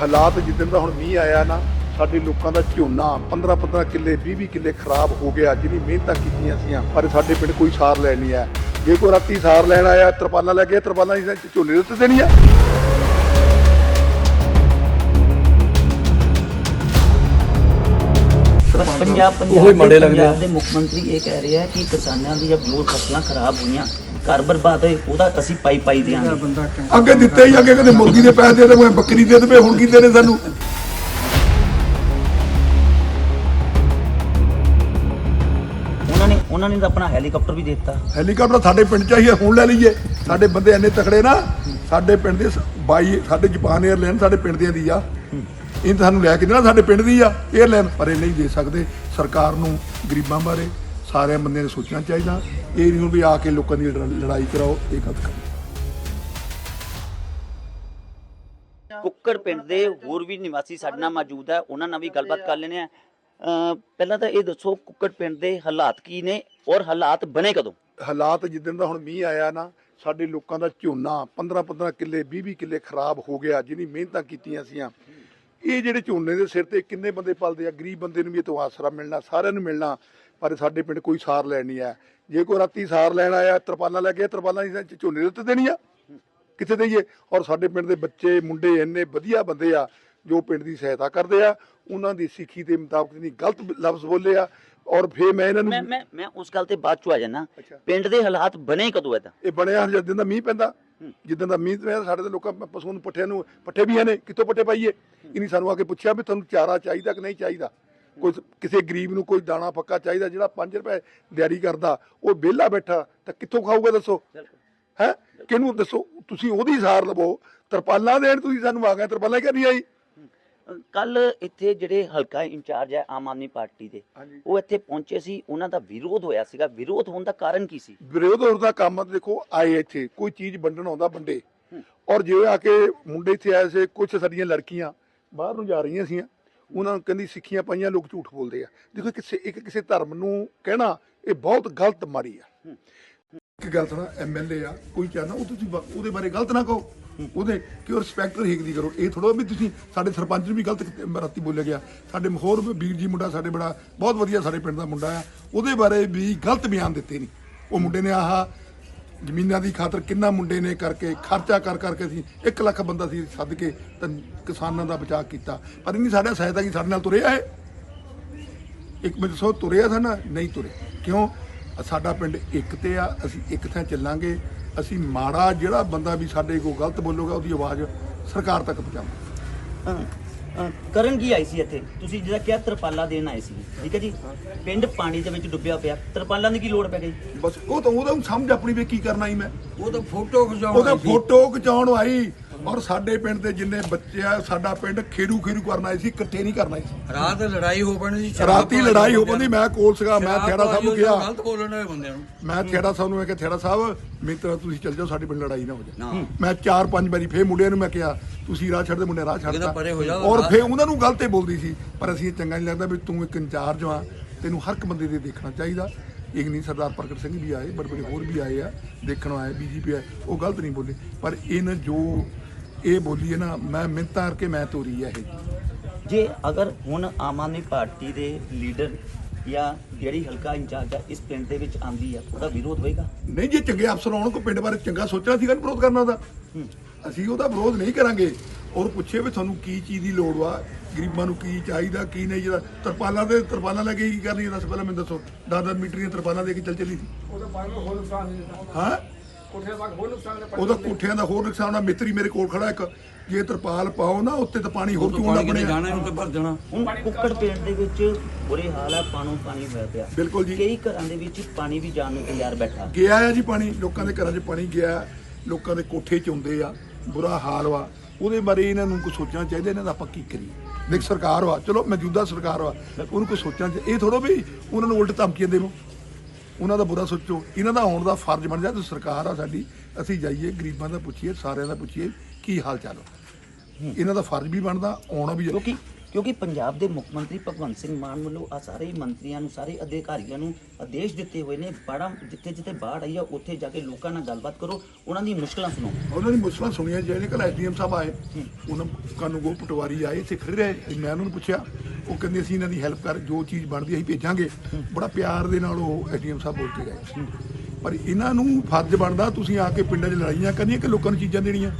ਹਾਲਾਤ ਜਿੱਦਣ ਦਾ ਹੁਣ ਮੀਂਹ ਆਇਆ ਨਾ, ਸਾਡੇ ਲੋਕਾਂ ਦਾ ਝੋਨਾ 15 15 ਕਿੱਲੇ 20 20 ਕਿੱਲੇ ਖਰਾਬ ਹੋ ਗਿਆ। ਜਿਹੜੀ ਮਿਹਨਤਾਂ ਕੀਤੀਆਂ ਸੀਆਂ, ਪਰ ਸਾਡੇ ਪਿੰਡ ਕੋਈ ਸਾਰ ਲੈਣ ਨਹੀਂ ਆਇਆ। ਜੇ ਕੋਈ ਰਾਤੀ ਸਾਰ ਲੈਣ ਆਇਆ, ਤਰਪਾਲਾਂ ਲੈ ਕੇ ਤਰਪਾਲਾਂ ਹੀ ਝੋਨੇ ਦੇ ਉੱਤੇ ਦੇਣੀ ਆ ਪੰਜਾਬ ਉਹੀ ਪੰਜਾਬ ਮਾੜੇ ਦੇ ਲੱਗਦੇ ਆ। ਪੰਜਾਬ ਦੇ ਮੁੱਖ ਮੰਤਰੀ ਇਹ ਕਹਿ ਰਹੇ ਆ ਕਿ ਕਿਸਾਨਾਂ ਦੀਆਂ ਜੋ ਫਸਲਾਂ ਖਰਾਬ ਹੋਈਆਂ ਘਰ ਬਰਬਾਦ ਹੋਏ ਉਹਦਾ ਅਸੀਂ ਪਾਈ ਪਾਈ ਦਿਆਂਗੇ। ਅੱਗੇ ਦਿੱਤੇ ਹੀ ਅੱਗੇ ਕਦੇ ਮੁਰਗੀ ਦੇ ਪੈਸੇ ਦੇ ਦੇ ਬੱਕਰੀ ਦੇ ਦੇ ਹੁਣ ਕੀ ਦੇਣੇ ਸਾਨੂੰ? ਉਹਨਾਂ ਨੇ ਉਹਨਾਂ ਨੇ ਤਾਂ ਆਪਣਾ ਹੈਲੀਕਾਪਟਰ ਵੀ ਦੇ ਦਿੱਤਾ। ਹੈਲੀਕਾਪਟਰ ਸਾਡੇ ਪਿੰਡ ਚਾਹੀਏ ਹੁਣ ਲੈ ਲਈਏ। ਸਾਡੇ ਬੰਦੇ ਇੰਨੇ ਤਕੜੇ ਨਾ ਸਾਡੇ ਪਿੰਡ ਦੇ 22 ਸਾਡੇ ਜਾਪਾਨ 에ਅਰਲਾਈਨ ਸਾਡੇ ਪਿੰਡ ਦੀਆਂ ਦੀ ਆ। ਇਹ ਤਾਂ ਸਾਨੂੰ ਲੈ ਕੇ ਦੇਣਾ ਸਾਡੇ ਪਿੰਡ ਦੀ ਆ 에ਅਰਲਾਈਨ ਪਰ ਇਹ ਨਹੀਂ ਦੇ ਸਕਦੇ। ਸਰਕਾਰ ਨੂੰ ਗਰੀਬਾਂ ਬਾਰੇ ਸਾਰਿਆਂ ਬੰਦਿਆਂ ਨੇ ਸੋਚਣਾ ਚਾਹੀਦਾ। ਇਹ ਨਹੀਂ ਵੀ ਆ ਕੇ ਲੋਕਾਂ ਦੀ ਲੜ- ਲੜਾਈ ਕਰਾਓ ਇਹ ਗਲਤ ਕੰਮ ਕੁੱਕੜ ਪਿੰਡ ਦੇ ਹੋਰ ਵੀ ਨਿਵਾਸੀ ਸਾਡੇ ਨਾਲ ਮੌਜੂਦ ਹੈ ਉਹਨਾਂ ਨਾਲ ਵੀ ਗੱਲਬਾਤ ਕਰ ਲੈਣੇ ਆ ਪਹਿਲਾਂ ਤਾਂ ਇਹ ਦੱਸੋ ਕੁੱਕੜ ਪਿੰਡ ਦੇ ਹਾਲਾਤ ਕੀ ਨੇ ਔਰ ਹਾਲਾਤ ਬਣੇ ਕਦੋਂ? ਹਾਲਾਤ ਜਿੱਦਣ ਦਾ ਹੁਣ ਮੀਂਹ ਆਇਆ ਨਾ ਸਾਡੇ ਲੋਕਾਂ ਦਾ ਝੋਨਾ 15 15 ਕਿੱਲੇ 20 20 ਕਿੱਲੇ ਖਰਾਬ ਹੋ ਗਿਆ ਜਿਹਨੀ ਮਿਹਨਤਾਂ ਕੀਤੀਆਂ ਸੀਆਂ। ਇਹ ਜਿਹੜੇ ਝੋਨੇ ਦੇ ਸਿਰ ਤੇ ਕਿੰਨੇ ਬੰਦੇ ਪਲਦੇ ਆ ਗਰੀਬ ਬੰਦੇ ਨੂੰ ਵੀ ਇਹ ਤੋਂ ਆਸਰਾ ਮਿਲਣਾ ਸਾਰਿਆਂ ਨੂੰ ਮਿਲਣਾ ਪਰ ਸਾਡੇ ਪਿੰਡ ਕੋਈ ਸਾਰ ਲੈਣ ਨਹੀਂ ਆਇਆ। ਜੇ ਕੋਈ ਰਾਤੀ ਸਾਰ ਲੈਣ ਆਇਆ ਤਰਪਾਲਾਂ ਲੈ ਕੇ ਤਰਪਾਲਾਂ ਹੀ ਝੋਨੇ ਦੇ ਉੱਤੇ ਦੇਣੀ ਆ। ਕਿੱਥੇ ਦਈਏ? ਔਰ ਸਾਡੇ ਪਿੰਡ ਦੇ ਬੱਚੇ ਮੁੰਡੇ ਇੰਨੇ ਵਧੀਆ ਬੰਦੇ ਆ ਜੋ ਪਿੰਡ ਦੀ ਸਹਾਇਤਾ ਕਰਦੇ ਆ ਉਹਨਾਂ ਦੀ ਸਿੱਖੀ ਦੇ ਮੁਤਾਬਕ ਨਹੀਂ ਗਲਤ ਲਫ਼ਜ਼ ਬੋਲੇ ਆ ਔਰ ਫੇਰ ਮੈਂ ਇਹਨਾਂ ਨੂੰ ਮੈਂ ਮੈਂ ਉਸ ਗੱਲ ਤੇ ਬਾਅਦ ਚ ਆ ਜਾਣਾ। ਪਿੰਡ ਦੇ ਹਾਲਾਤ ਬਣੇ ਕਦੋਂ ਇਹਦਾ ਇਹ ਬਣਿਆ ਜਦੋਂ ਦਾ ਮੀਂਹ ਪੈਂਦਾ। ਜਿੱਦਾਂ ਦਾ ਮੀਂਹ ਪਿਆ, ਸਾਡੇ ਤੇ ਲੋਕਾਂ, ਪਸ਼ੂਆਂ ਨੂੰ ਪੱਠਿਆਂ ਨੂੰ, ਪੱਠੇ ਵੀ ਨੇ ਕਿੱਥੋਂ ਪੱਠੇ ਪਾਈਏ? ਇਨੀ ਸਾਨੂੰ ਆ ਕੇ ਪੁੱਛਿਆ ਵੀ ਤੁਹਾਨੂੰ ਚਾਰਾ ਚਾਹੀਦਾ ਕਿ ਨਹੀਂ ਚਾਹੀਦਾ? ਕੋਈ ਕਿਸੇ ਗਰੀਬ ਨੂੰ ਕੋਈ ਦਾਣਾ ਪੱਕਾ ਚਾਹੀਦਾ ਜਿਹੜਾ 5 ਰੁਪਏ ਦਿਹਾੜੀ ਕਰਦਾ, ਉਹ ਵਿਹਲਾ ਬੈਠਾ, ਤਾਂ ਕਿੱਥੋਂ ਖਾਊਗਾ ਦੱਸੋ? ਹੈ? ਕਿਹਨੂੰ ਦੱਸੋ? ਤੁਸੀਂ ਉਹਦੀ ਸਾਰ ਲਵੋ, ਤਰਪਾਲਾਂ ਦੇਣ ਤੁਸੀਂ ਸਾਨੂੰ ਆ ਗਏ, ਤਰਪਾਲਾਂ ਕਿਉਂ ਨਹੀਂ ਆਈ? ਕੱਲ ਇੱਥੇ ਜਿਹੜੇ ਹਲਕਾ ਇੰਚਾਰਜ ਹੈ ਆਮ ਆਦਮੀ ਪਾਰਟੀ ਦੇ ਹਾਂਜੀ। ਉਹ ਇੱਥੇ ਪਹੁੰਚੇ ਸੀ ਉਹਨਾਂ ਦਾ ਵਿਰੋਧ ਹੋਇਆ ਸੀਗਾ। ਵਿਰੋਧ ਹੋਣ ਦਾ ਕਾਰਨ ਕੀ ਸੀ? ਵਿਰੋਧ ਹੋਰ ਦਾ ਕੰਮ ਦੇਖੋ ਆਏ ਇੱਥੇ ਕੋਈ ਚੀਜ਼ ਵੰਡਣ ਆਉਂਦਾ ਵੰਡੇ ਔਰ ਜਿਵੇਂ ਆ ਕੇ ਮੁੰਡੇ ਇੱਥੇ ਆਏ ਸੀ ਕੁਝ ਸਾਡੀਆਂ ਲੜਕੀਆਂ ਬਾਹਰ ਨੂੰ ਜਾ ਰਹੀਆਂ ਸੀਆਂ ਉਹਨਾਂ ਨੂੰ ਕਹਿੰਦੀ ਸਿੱਖੀਆਂ ਪਾਈਆਂ ਲੋਕ ਝੂਠ ਬੋਲਦੇ ਆ। ਦੇਖੋ ਕਿਸੇ ਇੱਕ ਕਿਸੇ ਧਰਮ ਨੂੰ ਕਹਿਣਾ ਇਹ ਬਹੁਤ ਗਲਤ ਮਾਰੀ ਆ। ਇੱਕ ਗੱਲ ਸੁਣਾ ਐਮਐਲਏ ਆ ਕੋਈ ਚਾਹਨਾ ਉਹ ਤੁਸੀਂ ਬ- ਉਹਦੇ ਬਾਰੇ ਗਲਤ ਨਾ ਕਹੋ। ਉਹਦੇ ਕਿ ਉਹ ਰਿਸਪੈਕਟ ਹੀਕਦੀ ਕਰੋ। ਇਹ ਥੋੜਾ ਵੀ ਤੁਸੀਂ ਸਾਡੇ ਸਰਪੰਚ ਨੂੰ ਵੀ ਗਲਤ ਰਾਤੀ ਬੋਲਿਆ ਗਿਆ। ਸਾਡੇ ਹੋਰ ਵੀਰ ਜੀ ਮੁੰਡਾ ਸਾਡੇ ਬੜਾ, ਬਹੁਤ ਵਧੀਆ ਸਾਡੇ ਪਿੰਡ ਦਾ ਮੁੰਡਾ ਆ। ਉਹਦੇ ਬਾਰੇ ਵੀ ਗਲਤ ਬਿਆਨ ਦਿੱਤੇ ਨਹੀਂ ਉਹ ਮੁੰਡੇ ਨੇ ਆਹ ਜ਼ਮੀਨਾਂ ਦੀ ਖਾਤਰ ਕਿੰਨਾ ਮੁੰਡੇ ਨੇ ਕਰਕੇ ਖਰਚਾ ਕਰ ਕਰਕੇ ਅਸੀਂ 1 ਲੱਖ ਬੰਦਾ ਸੀ ਸੱਦ ਕੇ ਤਾਂ ਕਿਸਾਨਾਂ ਦਾ ਬਚਾਅ ਕੀਤਾ। ਪਰ ਨਹੀਂ ਸਾਡਾ ਸਹਾਇਤਾ ਕੀ ਸਾਡੇ ਨਾਲ ਤੁਰਿਆ ਹੈ? ਇੱਕ ਮਿੰਟ ਸੋ ਤੁਰਿਆ ਸੀ ਨਾ ਨਹੀਂ ਤੁਰੇ ਕਿਉਂ? ਸਾਡਾ ਪਿੰਡ ਇੱਕ ਤੇ ਆ ਅਸੀਂ ਇੱਕ ਥਾਂ ਚੱਲਾਂਗੇ। ਅਸੀਂ ਮਾੜਾ ਜਿਹੜਾ ਬੰਦਾ ਵੀ ਸਾਡੇ ਕੋਲ ਗਲਤ ਬੋਲੂਗਾ ਉਹਦੀ ਆਵਾਜ਼ ਸਰਕਾਰ ਤੱਕ ਪਹੁੰਚਾਵਾਂਗੇ। ਕਰਨ ਕੀ ਆਈ ਸੀ ਇੱਥੇ? ਤੁਸੀਂ ਜਿਹੜਾ ਕਿਹਾ ਤਰਪਾਲਾ ਦੇਣ ਆਏ ਸੀ ਠੀਕ ਹੈ ਜੀ? ਪਿੰਡ ਪਾਣੀ ਦੇ ਵਿੱਚ ਡੁੱਬਿਆ ਪਿਆ ਤਰਪਾਲਾਂ ਦੀ ਕੀ ਲੋੜ ਪੈ ਗਈ? ਬਸ ਉਹ ਤਾਂ ਉਹਦਾ ਸਮਝ ਆਪਣੀ ਵੀ ਕੀ ਕਰਨਾ ਹੀ ਮੈਂ। ਉਹ ਤਾਂ ਫੋਟੋ ਖਿਚਾਉਣ ਉਹਦਾ। ਫੋਟੋ ਖਿਚਾਉਣ ਆਈ। ਔਰ ਸਾਡੇ ਪਿੰਡ ਦੇ ਜਿੰਨੇ ਬੱਚੇ ਆ ਸਾਡਾ ਪਿੰਡ ਖੇਰੂ ਖੇਰੂ ਕਰਨ ਸੀ ਇਕੱਠੇ ਨਹੀਂ ਕਰਨਾ ਸੀ। ਰਾਤ ਲੜਾਈ ਹੋ ਪਣੀ ਸੀ ਰਾਤੀ ਲੜਾਈ ਹੋ ਪਈ ਮੈਂ ਕੋਲ ਸੀਗਾ ਮੈਂ ਥੇੜਾ ਸਾਹਿਬ ਨੂੰ ਕਿਹਾ। ਗਲਤ ਬੋਲਣ ਵਾਲੇ ਬੰਦਿਆਂ ਨੂੰ। ਮੈਂ ਥੇੜਾ ਸਾਹਿਬ ਨੂੰ ਕਿਹਾ ਥੇੜਾ ਸਾਹਿਬ ਮਿੱਤਰ ਤੁਸੀਂ ਚੱਲ ਜਾਓ ਸਾਡੇ ਪਿੰਡ ਲੜਾਈ ਨਾ ਹੋ ਜਾਏ। ਮੈਂ ਚਾਰ ਪੰਜ ਵਾਰੀ ਫੇਰ ਮੁੰਡਿਆਂ ਨੂੰ ਮੈਂ ਕਿਹਾ ਤੁਸੀਂ ਰਾਹ ਛੱਡਦੇ ਮੁੰਡੇ ਰਾਹ ਛੱਡਦਾ ਔਰ ਫੇਰ ਉਹਨਾਂ ਨੂੰ ਗਲਤ ਹੀ ਬੋਲਦੀ ਸੀ ਪਰ ਅਸੀਂ ਇਹ ਚੰਗਾ ਨਹੀਂ ਲੱਗਦਾ ਵੀ ਤੂੰ ਇੱਕ ਇੰਚਾਰਜ ਆ ਤੈਨੂੰ ਹਰ ਇੱਕ ਬੰਦੇ ਦੇ ਦੇਖਣਾ ਚਾਹੀਦਾ। ਇੱਕ ਨਹੀਂ ਸਰਦਾਰ ਪ੍ਰਗਟ ਸਿੰਘ ਵੀ ਆਏ ਬੜੇ ਬੜੇ ਹੋਰ ਵੀ ਆਏ ਆ ਦੇਖਣ ਆਏ ਬੀਜੀਪੀ ਆਏ ਉਹ ਗਲਤ ਨਹੀਂ ਬੋਲੇ। ਪਰ ਇਹਨਾਂ ਜੋ ਇਹ ਬੋਲੀ ਹੈ ਨਾ ਮੈਂ ਮਿੰਤਾਂ ਕਰਕੇ ਮੈਂ ਤੋਰੀ ਆ ਇਹ। ਜੇ ਅਗਰ ਹੁਣ ਆਮ ਆਦਮੀ ਪਾਰਟੀ ਦੇ ਲੀਡਰ ਜਾਂ ਜਿਹੜੀ ਹਲਕਾ ਇੰਚਾਰਜ ਹੈ ਇਸ ਪਿੰਡ ਦੇ ਵਿੱਚ ਆਂਦੀ ਆ ਉਹਦਾ ਵਿਰੋਧ ਹੋਏਗਾ? ਨਹੀਂ ਜੇ ਚੰਗੇ ਅਫਸਰ ਆਉਣ ਕੋ ਪਿੰਡ ਬਾਰੇ ਚੰਗਾ ਸੋਚਣਾ ਸੀਗਾ ਨੀ ਵਿਰੋਧ ਕਰਨਾ ਉਹਦਾ ਅਸੀਂ ਉਹਦਾ ਵਿਰੋਧ ਨਹੀਂ ਕਰਾਂਗੇ। ਔਰ ਪੁੱਛੇ ਵੀ ਤੁਹਾਨੂੰ ਕੀ ਚੀਜ਼ ਦੀ ਲੋੜ ਵਾ? ਗਰੀਬਾਂ ਨੂੰ ਕੀ ਚਾਹੀਦਾ ਕੀ ਨਹੀਂ ਜਿਹੜਾ ਤਰਪਾਲਾਂ ਦੇ ਤਰਪਾਲਾਂ ਲੈ ਕੇ ਕੀ ਕਰਨੀ ਹੈ ਦੱਸ ਪਹਿਲਾਂ ਮੈਨੂੰ ਦੱਸੋ। 10-10 ਮੀਟਰ ਦੀਆਂ ਤਰਪਾਲਾਂ ਦੇ ਕੇ ਚੱਲ ਚੱਲੀ ਸੀ। ਹਾਂ? ਉਹਦਾ ਕੋਠਿਆਂ ਦਾ ਹੋਰ ਨੁਕਸਾਨ ਆ ਮਿੱਤਰੀ ਮੇਰੇ ਕੋਲ ਖੜਾ ਇੱਕ ਜੇ ਤਰਪਾਲ ਪਾਓ ਨਾ ਉੱਤੇ ਤਾਂ ਪਾਣੀ ਹੋਰ ਕਿਤੇ ਬਣਿਆ ਜਾਣਾ ਹੀ ਉੱਤੇ ਭਰ ਜਾਣਾ ਹੁਣ ਕੁੱਕੜ ਪਿੰਡ ਦੇ ਵਿੱਚ ਬੁਰੇ ਹਾਲ ਹੈ ਪਾਣੋ ਪਾਣੀ ਹੋਇਆ ਪਿਆ। ਬਿਲਕੁਲ ਜੀ। ਕਈ ਘਰਾਂ ਦੇ ਵਿੱਚ ਪਾਣੀ ਵੀ ਜਾਣ ਨੂੰ ਤਿਆਰ ਬੈਠਾ। ਗਿਆ ਆ ਜੀ ਪਾਣੀ ਲੋਕਾਂ ਦੇ ਘਰਾਂ 'ਚ ਪਾਣੀ ਗਿਆ ਲੋਕਾਂ ਦੇ ਕੋਠੇ 'ਚ ਆਉਂਦੇ ਆ ਬੁਰਾ ਹਾਲ ਵਾ। ਉਹਦੇ ਬਾਰੇ ਇਹਨਾਂ ਨੂੰ ਕੁਝ ਸੋਚਣਾ ਚਾਹੀਦਾ ਇਹਨਾਂ ਦਾ ਆਪਾਂ ਕੀ ਕਰੀਏ? ਦੇਖ ਸਰਕਾਰ ਵਾ ਚਲੋ ਮੌਜੂਦਾ ਸਰਕਾਰ ਵਾ ਉਹਨੂੰ ਕੁਝ ਸੋਚਣਾ ਚਾਹੀਦਾ। ਇਹ ਥੋੜੋ ਵੀ ਉਹਨਾਂ ਨੂੰ ਉਲਟ ਧਮਕੀਆਂ ਦੇਵੋ। ਉਹਨਾਂ ਦਾ ਬੁਰਾ ਸੋਚੋ। ਇਹਨਾਂ ਦਾ ਆਉਣ ਦਾ ਫਰਜ਼ ਬਣ ਜਾਂਦਾ ਸਰਕਾਰ ਆ ਸਾਡੀ ਅਸੀਂ ਜਾਈਏ ਗਰੀਬਾਂ ਦਾ ਪੁੱਛੀਏ ਸਾਰਿਆਂ ਦਾ ਪੁੱਛੀਏ ਕੀ ਹਾਲ ਚਾਲ। ਇਹਨਾਂ ਦਾ ਫਰਜ਼ ਵੀ ਬਣਦਾ ਆਉਣਾ ਵੀ ਕਿਉਂਕਿ ਕਿਉਂਕਿ ਪੰਜਾਬ ਦੇ ਮੁੱਖ ਮੰਤਰੀ ਭਗਵੰਤ ਸਿੰਘ ਮਾਨ ਵੱਲੋਂ ਆ ਸਾਰੇ ਮੰਤਰੀਆਂ ਨੂੰ ਸਾਰੇ ਅਧਿਕਾਰੀਆਂ ਨੂੰ ਆਦੇਸ਼ ਦਿੱਤੇ ਹੋਏ ਨੇ। ਬੜਾ ਜਿੱਥੇ ਜਿੱਥੇ ਬਾੜ ਆਈ ਆ ਉੱਥੇ ਜਾ ਕੇ ਲੋਕਾਂ ਨਾਲ ਗੱਲਬਾਤ ਕਰੋ। ਉਹਨਾਂ ਦੀ ਮੁਸ਼ਕਲਾਂ ਸੁਣੋ। ਉਹਨਾਂ ਦੀ ਮੁਸ਼ਕਲਾਂ ਸੁਣੀਆਂ ਜਿਹੜੇ ਕੱਲ ਐਸਡੀਐਮ ਸਾਹਿਬ ਆਏ। ਉਹਨਾਂ ਕਾਨੂੰਗੋ ਪਟਵਾਰੀ ਆਏ ਇੱਥੇ ਖੜੇ ਰਹੇ। ਮੈਂ ਉਹਨਾਂ ਨੂੰ ਪੁੱਛਿਆ ਉਹ ਕਹਿੰਦੇ ਅਸੀਂ ਇਹਨਾਂ ਦੀ ਹੈਲਪ ਕਰ ਜੋ ਚੀਜ਼ ਬਣਦੀ ਅਸੀਂ ਭੇਜਾਂਗੇ। ਬੜਾ ਪਿਆਰ ਦੇ ਨਾਲ ਉਹ ਐਸਡੀਐਮ ਸਾਹਿਬ ਬੋਲ ਕੇ ਗਏ। ਪਰ ਇਹਨਾਂ ਨੂੰ ਫਰਜ਼ ਬਣਦਾ ਤੁਸੀਂ ਆ ਕੇ ਪਿੰਡਾਂ 'ਚ ਲੜਾਈਆਂ ਕਰਨੀਆਂ ਕਿ ਲੋਕਾਂ ਨੂੰ ਚੀਜ਼ਾਂ ਦੇਣੀਆਂ?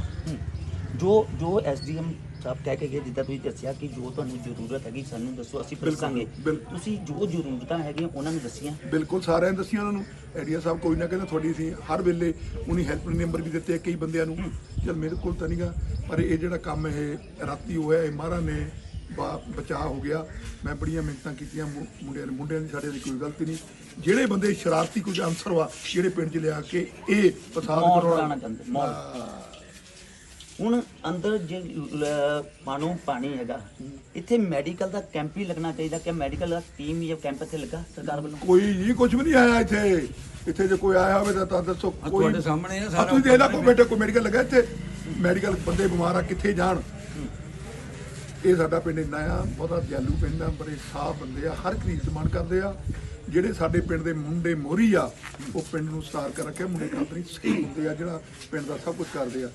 ਜੋ ਜੋ ਐਸਡੀਐਮ ਸਾਹਿਬ ਕਹਿ ਕੇ ਗਏ ਜਿੱਦਾਂ ਤੁਸੀਂ ਦੱਸਿਆ ਕਿ ਜੋ ਤੁਹਾਨੂੰ ਜ਼ਰੂਰਤ ਹੈਗੀ ਸਾਨੂੰ ਦੱਸੋ ਅਸੀਂ ਦੱਸਾਂਗੇ। ਬਿਲਕੁਲ। ਤੁਸੀਂ ਜੋ ਜ਼ਰੂਰਤਾਂ ਹੈਗੀਆਂ ਉਹਨਾਂ ਨੂੰ ਦੱਸੀਆਂ। ਬਿਲਕੁਲ ਸਾਰਿਆਂ ਨੇ ਦੱਸੀਆਂ ਉਹਨਾਂ ਨੂੰ। ਐਡੀਆ ਸਾਹਿਬ ਕੋਈ ਨਾ ਕਹਿੰਦਾ ਤੁਹਾਡੀ ਸੀ ਹਰ ਵੇਲੇ ਉਹਨੀ ਹੈਲਪ ਨੰਬਰ ਵੀ ਦਿੱਤੇ ਆ ਕਈ ਬੰਦਿਆਂ ਨੂੰ। ਚਲ ਮੇਰੇ ਕੋਲ ਤਾਂ ਨਹੀਂਗਾ ਪਰ ਇਹ ਜਿਹੜਾ ਕੰਮ ਇਹ ਰਾਤੀ ਹੋਇਆ ਇਹ ਮਹਾਰਾਜ ਨੇ ਬਾ- ਬਚਾਅ ਹੋ ਗਿਆ। ਮੈਂ ਬੜੀਆਂ ਮਿੰਟਾਂ ਕੀਤੀਆਂ ਮੁ- ਮੁੰਡਿਆਂ ਨੇ ਮੁੰਡਿਆਂ ਦੀ ਸਾਡੇ ਦੀ ਕੋਈ ਗਲਤੀ ਨਹੀਂ। ਜਿਹੜੇ ਬੰਦੇ ਸ਼ਰਾਰਤੀ ਕੁਝ ਅਨਸਰ ਵਾ ਜਿਹੜੇ ਪਿੰਡ 'ਚ ਲਿਆ ਕੇ ਇਹ ਫਸਾਦ ਮੌਤ ਕਰਾਉਣਾ ਚਾਹੁੰਦੇ ਮੌਤ। ਹੁਣ ਅੰਦਰ ਜੇ ਲ- ਮਾਨੋ ਪਾਣੀ ਹੈਗਾ ਇੱਥੇ ਮੈਡੀਕਲ ਦਾ ਕੈਂਪ ਹੀ ਲੱਗਣਾ ਚਾਹੀਦਾ ਕਿ ਮੈਡੀਕਲ ਦਾ ਟੀਮ ਜਾਂ ਕੈਂਪ ਇੱਥੇ ਲੱਗਾ ਸਰਕਾਰ ਵੱਲੋਂ? ਕੋਈ ਜੀ ਕੁਝ ਵੀ ਨਹੀਂ ਆਇਆ ਇੱਥੇ। ਇੱਥੇ ਜੇ ਕੋਈ ਆਇਆ ਹੋਵੇ ਤਾਂ- ਤਾਂ ਦੱਸੋ ਕੋਈ ਤੁਹਾਡੇ ਸਾਹਮਣੇ ਆ ਸਾਰਾ ਤੁਸੀਂ ਦੇਖ ਲਾ ਕੋਈ ਬੇਟੇ ਕੋਈ ਮੈਡੀਕਲ ਲੱਗਾ ਇੱਥੇ। ਮੈਡੀਕਲ ਬੰਦੇ ਬਿਮਾਰ ਆ ਕਿੱਥੇ ਜਾਣ? ਇਹ ਸਾਡਾ ਪਿੰਡ ਇੰਨਾ ਆ ਬਹੁਤਾ ਦਿਆਲੂ ਪਿੰਡ ਆ ਬੜੇ ਸਾਫ਼ ਬੰਦੇ ਆ ਹਰ ਚੀਜ਼ ਦੀ ਮੰਨ ਕਰਦੇ ਆ। ਜਿਹੜੇ ਸਾਡੇ ਪਿੰਡ ਦੇ ਮੁੰਡੇ ਮੋਰੀ ਆ ਉਹ ਪਿੰਡ ਨੂੰ ਸਟਾਰ ਕਰ ਰੱਖਿਆ ਮੁੰਡੇ ਕੰਪਨੀ ਸਹੀ ਹੁੰਦੇ ਆ ਜਿਹੜਾ ਪਿੰਡ ਦਾ ਸਭ ਕੁਝ ਕਰਦੇ ਆ।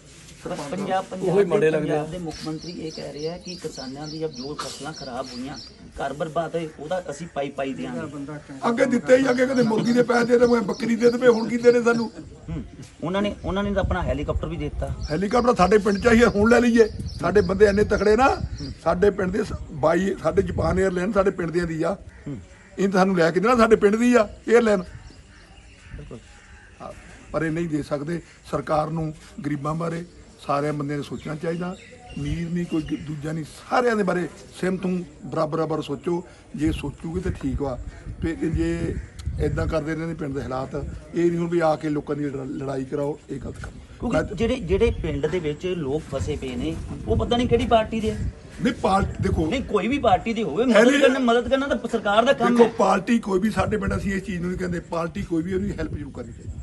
ਦਾ- ਪੰਜਾਬ ਪੰਜਾਬ ਦੇ ਪੰਜਾਬ ਦੇ ਮੁੱਖ ਮੰਤਰੀ ਇਹ ਕਹਿ ਰਹੇ ਆ ਕਿ ਕਿਸਾਨਾਂ ਦੀ ਜੋ ਫਸਲਾਂ ਖਰਾਬ ਹੋਈਆਂ ਘਰ ਬਰਬਾਦ ਹੋਏ ਉਹਦਾ ਅਸੀਂ ਪਾਈ ਪਾਈ ਦਿਆਂਗੇ। ਅੱਗੇ ਦਿੱਤੇ ਹੀ ਅੱਗੇ ਕਦੇ ਮੁਰਗੀ ਦੇ ਪੈਸੇ ਦੇ ਦੇ ਬੱਕਰੀ ਦੇ ਦੇ ਹੁਣ ਕੀ ਦੇਣੇ ਸਾਨੂੰ? ਹੂੰ। ਉਹਨਾਂ ਨੇ ਉਹਨਾਂ ਨੇ ਤਾਂ ਆਪਣਾ ਹੈਲੀਕਾਪਟਰ ਵੀ ਦੇ ਦਿੱਤਾ। ਹੈਲੀਕਾਪਟਰ ਸਾਡੇ ਪਿੰਡ ਚਾਹੀਏ ਹੁਣ ਲੈ ਲਈਏ। ਸਾਡੇ ਬੰਦੇ ਇੰਨੇ ਤਕੜੇ ਨਾ ਸਾਡੇ ਪਿੰਡ ਦੇ 22 ਸਾਡੇ ਜਾਪਾਨ 에ਅਰਲਾਈਨ ਸਾਡੇ ਪਿੰਡ ਦੀਆਂ ਦੀ ਆ। ਇਹ ਤਾਂ ਸਾਨੂੰ ਲੈ ਕੇ ਦੇਣਾ ਸਾਡੇ ਪਿੰਡ ਦੀ ਆ 에ਅਰਲਾਈਨ ਪਰ ਇਹ ਨਹੀਂ ਦੇ ਸਕਦੇ। ਸਰਕਾਰ ਨੂੰ ਗਰੀਬਾਂ ਬਾਰੇ ਸਾਰਿਆਂ ਬੰਦਿਆਂ ਨੂੰ ਸੋਚਣਾ ਚਾਹੀਦਾ। ਅਮੀਰ ਨਹੀਂ ਕੋਈ ਦੂਜਾ ਨਹੀਂ ਸਾਰਿਆਂ ਦੇ ਬਾਰੇ ਸੇਮ ਤੂੰ ਬਰਾਬਰ ਬਰਾਬਰ ਸੋਚੋ। ਜੇ ਸੋਚੂਗੇ ਤਾਂ ਠੀਕ ਵਾ। ਤੇ ਜੇ ਇਦਾਂ ਕਰਦੇ ਰਹਿੰਦੇ ਪਿੰਡ ਦੇ ਹਾਲਾਤ ਇਹ ਨਹੀਂ ਹੁਣ ਵੀ ਆ ਕੇ ਲੋਕਾਂ ਦੀ ਲੜ- ਲੜਾਈ ਕਰਾਓ ਇਹ ਗਲਤ ਕੰਮ। ਜਿਹੜੇ ਜਿਹੜੇ ਪਿੰਡ ਦੇ ਵਿੱਚ ਲੋਕ ਫਸੇ ਪਏ ਨੇ ਉਹ ਪਤਾ ਨਹੀਂ ਕਿਹੜੀ ਪਾਰਟੀ ਦੇ। ਨਹੀਂ ਪਾਰਟੀ ਦੇਖੋ ਨਹੀਂ ਕੋਈ ਵੀ ਪਾਰਟੀ ਦੀ ਹੋਵੇ ਮਦਦ ਕਰਨਾ ਮਦਦ ਕਰਨਾ ਤਾਂ ਸਰਕਾਰ ਦਾ ਕੰਮ ਦੇਖੋ ਹੈ। ਪਾਰਟੀ ਕੋਈ ਵੀ ਸਾਡੇ ਪਿੰਡ ਅਸੀਂ ਇਸ ਚੀਜ਼ ਨੂੰ ਨਹੀਂ ਕਹਿੰਦੇ। ਪਾਰਟੀ ਕੋਈ ਵੀ ਉਹਦੀ ਹੈਲਪ ਜ਼ਰੂਰ ਕਰਨੀ ਚਾਹੀਦੀ।